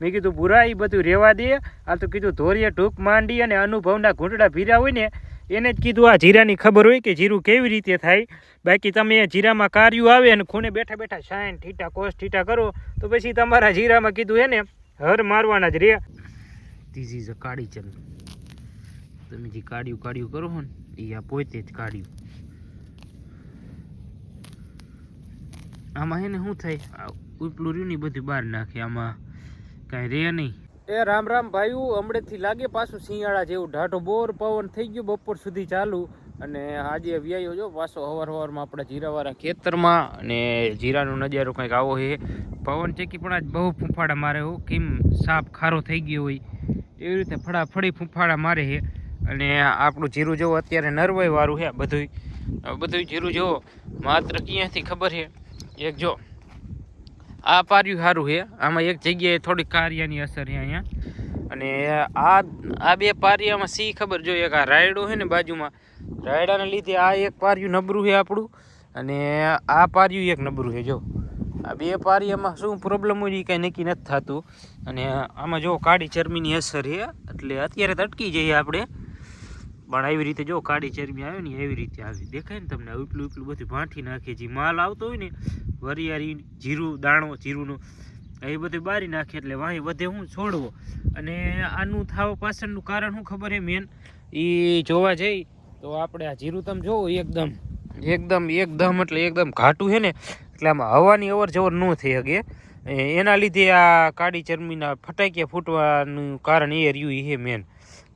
મેં કીધું બુરા એ બધું રહેવા દે. આ તો કીધું, ધોરીએ ટૂંક માંડી અને અનુભવના ઘૂંટડા ભીરા હોય ને, એને જ કીધું આ જીરાની ખબર હોય કે જીરું કેવી રીતે થાય. બાકી તમે જીરામાં કાર્યું આવે અને ખૂણે બેઠા બેઠા સાઈન ઠીટા, કોસ, ઠીટા કરો, તો પછી તમારા જીરામાં કીધું એને હર મારવાના જ રે. ધીસ ઇઝ અ કાળી ચન તમે જે કાઢ્યું કાઢ્યું કરો ને એ આ પોતે જ કાઢ્યું આમાં હે ને શું થાય? ઉપલું રહ્યું ને બધું બહાર નાખે, આમાં કાંઈ રે નહીં. એ રામ રામ ભાઈઓ, હમણાંથી લાગે પાછું શિયાળા જેવું ઢાઢો બોર પવન થઈ ગયો બપોર સુધી ચાલુ. અને આજે વ્યાયો જો, પાછો હવાર હવારમાં આપણા જીરાવાળા ખેતરમાં અને જીરાનો નજારો કંઈક આવો છે. પવન ચેકી પણ આજ બહુ ફૂંફાડા મારે હો, કેમ સાપ ખારો થઈ ગયો હોય. એવી રીતે ફળાફળી ફૂંફાડા મારે છે. અને આપણું જીરું જેવું, અત્યારે નરવાઈ વાળું છે બધું બધું જીરું જેવો. માત્ર ક્યાંથી ખબર છે? એક જો, આ પાર્યું સારું છે આમાં એક જગ્યાએ થોડીક કાર્યની અસર છે અહીંયા. અને આ આ બે પારિયામાં સી ખબર જો, એક આ રાયડો છે ને બાજુમાં. રાયડાને લીધે આ એક પાર્યું નબરું છે આપણું. અને આ પાર્યું એક નબરું છે જો. આ બે પારિયામાં શું પ્રોબ્લેમ હોય એ કાંઈ નક્કી નથી થતું. અને આમાં જો કાળી ચરમીની અસર છે એટલે અત્યારે તો અટકી જઈએ આપણે. પણ આવી રીતે જો કાળી ચરબી આવે ને એવી રીતે આવી. દેખાય ને તમને ઉપલું ઉપલું બધું ભાંઠી નાખે જે માલ આવતો હોય ને વરિયાળી, જીરું, દાણો, જીરુંનો એ બધું બારી નાખે એટલે વાંહી વધે હું છોડવો. અને આનું થાવ પાછળનું કારણ શું ખબર હે મેન? એ જોવા જઈ તો આપણે આ જીરું તમે જોવો એકદમ. એકદમ એકદમ એટલે એકદમ ઘાટું છે ને, એટલે આમાં હવાની અવર જવર ન થઈ શકે એના લીધે આ કાળી ચરમીના ફટાકિયા ફૂટવાનું કારણ એ રહ્યું એ હે મેન.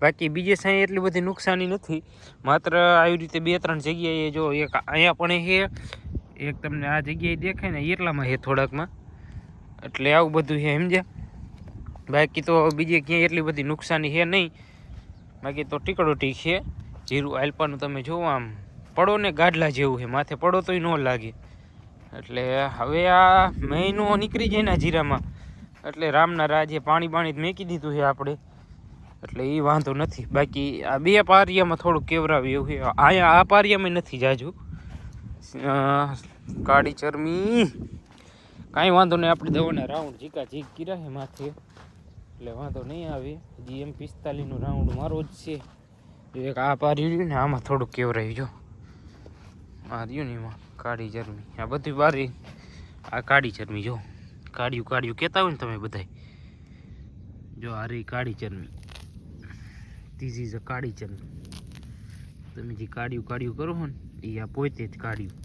બાકી બીજે સાંઈ એટલી બધી નુકસાની નથી. માત્ર આવી રીતે બે ત્રણ જગ્યાએ જો એક અહીંયા પણ છે એક તમને આ જગ્યાએ દેખાય ને એટલામાં છે થોડાકમાં. એટલે આવું બધું છે, સમજ્યા? બાકી તો બીજે ક્યાંય એટલી બધી નુકસાની છે નહીં. બાકી તો ટીકડો ટીક છે, જીરું આલ્પાનું તમે જોવો આમ, પડો ને ગાડલા જેવું છે, માથે પડો તોય ન લાગે. એટલે હવે આ મહિનો નીકળી જાય ને જીરામાં. એટલે રામના રાજે પાણી પાણી મેકી દીધું છે આપણે. એટલે એ વાંધો નથી. બાકી આ બે પારિયામાં થોડું કેવરાવ્યું એવું છે. અહીંયા આ પારિયામાં નથી જાજુ. કાળી ચરમી. કાંઈ વાંધો નહીં, આપણે દવાના રાઉન્ડ જીકા જીક કર્યા છે માથે. એટલે વાંધો નહીં આવે. હજી એમ પિસ્તાલીસનો રાઉન્ડ મારો જ છે. એક આ પાર્યું રહ્યું ને આમાં થોડુંક કેવરાયું, જો. આ રહ્યું ને એમાં કાળી ચરમી. આ બધી બારી, આ કાળી ચરમી, જો. કાળિયું કાળિયું કહેતા હોય ને તમે બધાય. જો, આ રહી કાળી ચરમી. અ કાળી ચરમી. તમે જે કાળિયું કાળિયું કરો ને એ આ પોતે જ કાઢ્યું.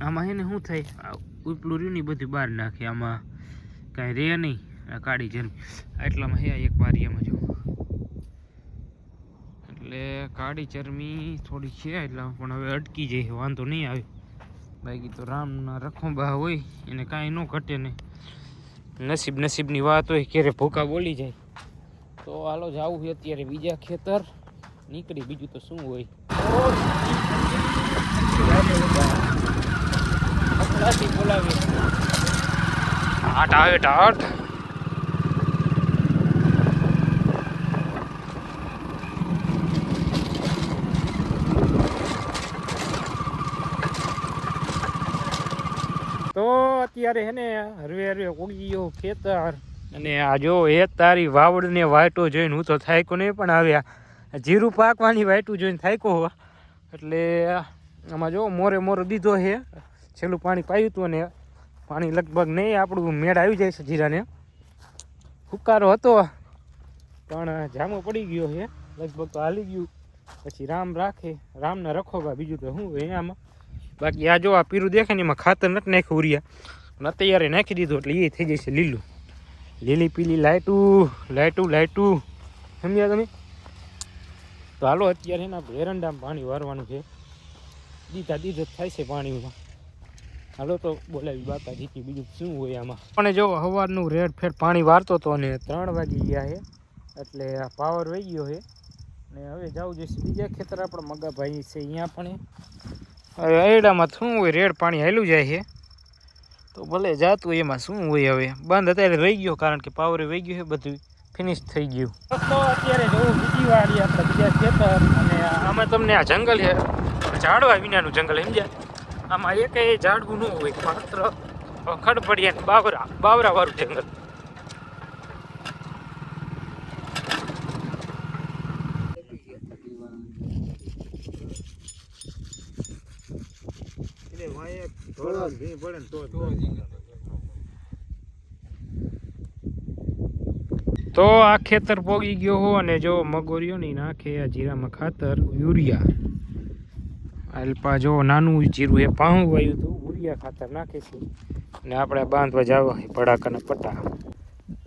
આમાં એને શું થાય? ઉપલું રહ્યું ને બધું બહાર નાખે. આમાં કાંઈ રહે નહીં. આ કાળી ચરમી એટલામાં હે એક બારીયામાં જો. એટલે કાળી ચરમી થોડી છે એટલા પણ હવે અટકી જાય વાંધો નહીં આવે. બાકી તો રામના રખોબા હોય, એને કાંઈ ન ઘટે નહીં નસીબ નસીબની વાત હોય, ક્યારે ભૂકા બોલી જાય. તો હાલો જ છે અત્યારે બીજા ખેતર. નીકળી બીજું તો શું હોય? બોલાવે ટાટ આવે ટાટ તો અત્યારે હે ને હરવે હરવે ઉગી ગયો ખેતર. અને આ જો એ તારી વાવડ ને વાટો જોઈને હું તો થાય નહીં પણ આવ્યા જીરું પાકવાની વાટું જોઈને થાયકો હોવા. એટલે આમાં જો મોરે મોરો દીધો છે છેલ્લું પાણી પાયું હતું અને પાણી લગભગ નહીં, આપણું મેળ આવી જાય છે જીરાને. ફુકારો હતો, પણ જામો પડી ગયો છે લગભગ તો હાલી ગયું. પછી રામ રાખે, રામના રખોગા બીજું તો શું આમાં. બાકી આ જો આ પીરું દેખે ને એમાં ખાતર નથી નાખ્યું ઉરિયા. અત્યારે નાખી દીધું એટલે એ થઈ જશે લીલું. લીલી પીલી લાઈટું લાઈટું લાઈટું. સમજ્યા તમે? તો હાલો, અત્યારે એના એરંડામાં પાણી વારવાનું છે. દીધા દીધો થાય છે પાણીમાં. હાલો તો બોલાવી બાતા જીતી બીજું શું હોય આમાં. પણ જો સવારનું રેડ ફેર પાણી વારતો હતો અને ત્રણ વાગી ગયા છે, એટલે આ પાવર વહી ગયો છે. ને હવે જવું જોઈશે, બીજા ખેતર આપણા મગાભાઈ છે, અહીંયા પણ હવે અયડામાં શું હોય, રેડ પાણી હાલ્યું જાય છે. તો ભલે જાતું એમાં શું હોય હવે. બંધ અત્યારે રહી ગયો, કારણ કે પાવરે વહી ગયું છે બધું ફિનિશ થઈ ગયું. તો અત્યારે જોવું બીજી વાળી આપણે બીજા ખેતર અને આમાં તમને આ જંગલ છે. ઝાડવા વિનાનું જંગલ સમજ્યા? આમાં એક ઝાડવું ન હોય માત્ર ખડપડિયા ને બાવરા બાવરા વાળું જંગલ પડે ને તો જ તો આ ખેતર પોગી ગયો હો અને જો મગોરીઓ નહીં નાખે આ જીરામાં ખાતર, યુરિયા. અલ્પા જો નાનું જીરું એ પાહું વાયું હતું, યુરિયા ખાતર નાખીશું અને આપણે બાંધવા જાવ પડાકાના પટ્ટા.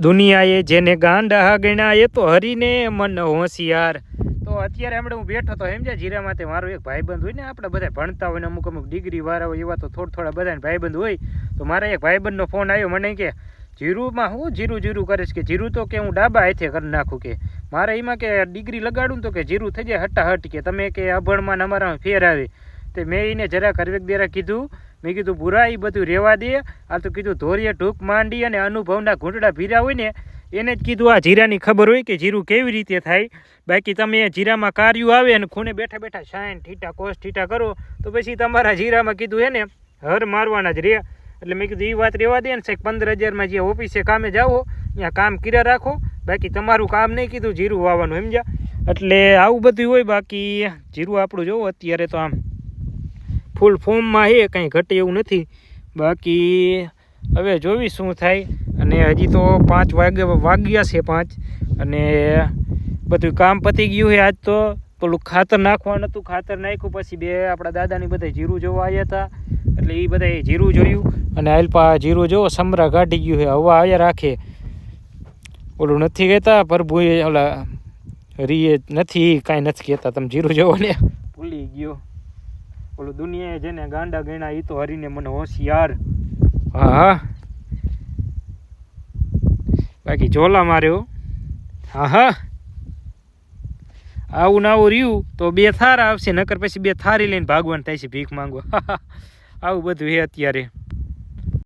દુનિયાએ જેને ગાંડા ગણ્યા એ તો હરીને મન હોશિયાર. તો અત્યારે હમણાં હું બેઠો તો સમજ્યા તે મારો એક ભાઈબંધ હોય ને, આપણે બધા ભણતા હોય ને, અમુક અમુક ડિગ્રી વાળા હોય, એવા તો થોડા થોડા બધા ભાઈબંધ હોય. તો મારા એક ભાઈબંધનો ફોન આવ્યો, મને કે જીરુમાં હું જીરું જીરું કરીશ કે જીરું તો કે હું ડાબા હાથે કરી નાખું કે? મારે એમાં કે ડિગ્રી લગાડું તો કે જીરું થઈ જાય હટાહટ કે તમે કે અભણમાં અમારામાં અમારા ફેર આવે. તે મેં એને જરા કરવેક દેરા કીધું. મેં કીધું બુરા એ બધું રહેવા દે. આ તો કીધું, ધોરીએ ઢૂક માંડી અને અનુભવના ઘૂંટડા ભીરા હોય ને, એને જ કીધું, આ જીરાની ખબર હોય કે જીરું કેવી રીતે થાય? બાકી તમે જીરામાં કાર્યું આવે અને ખૂણે બેઠા બેઠા શાઈન ઠીટા, કોસ, ઠીટા કરો. તો પછી તમારા જીરામાં કીધું હે ને, હર મારવાના જ રહે એટલે મેં કીધું એ વાત રહેવા દે ને, સાહેબ, પંદર હજારમાં જે ઓફિસે કામે જાઓ ત્યાં કામ કર્યા રાખો. બાકી તમારું કામ નહીં કીધું, જીરું વાવવાનું સમજ્યા એટલે આવું બધું હોય, બાકી જીરું આપણું જોવો, અત્યારે તો આમ ફૂલ ફોર્મમાં છે કંઈ ઘટે એવું નથી. બાકી હવે જોવી શું થાય. અને હજી તો પાંચ વાગ્યા વાગ્યા છે પાંચ. અને બધું કામ પતી ગયું છે આજ તો. પેલું ખાતર નાખવાનું હતું ખાતર નાખ્યું પછી બે આપણા દાદાની બધા જીરું જોવા આવ્યા હતા એટલે એ બધા જીરું જોયું અને આલપા જીરું જોવો સમરા કાઢી ગયું છે હવા આવ્યા રાખે. ઓલું નથી કહેતા પ્રભુએ ઓલા રીએ નથી કાંઈ નથી કહેતા તમે જીરું જોવો ને. ભૂલી ગયો. ઓલું દુનિયાએ જેને ગાંડા ગણ્યા એ તો હરીને મને હોશિયાર. હા હા. બાકી ઝોલા માર્યો. હા હા. આવું આવું રહ્યું, તો બે થાર આવશે, નકર પછી બે થારી લઈને ભાગવાન થાય છે ભીખ માંગવા. આવું બધું એ અત્યારે.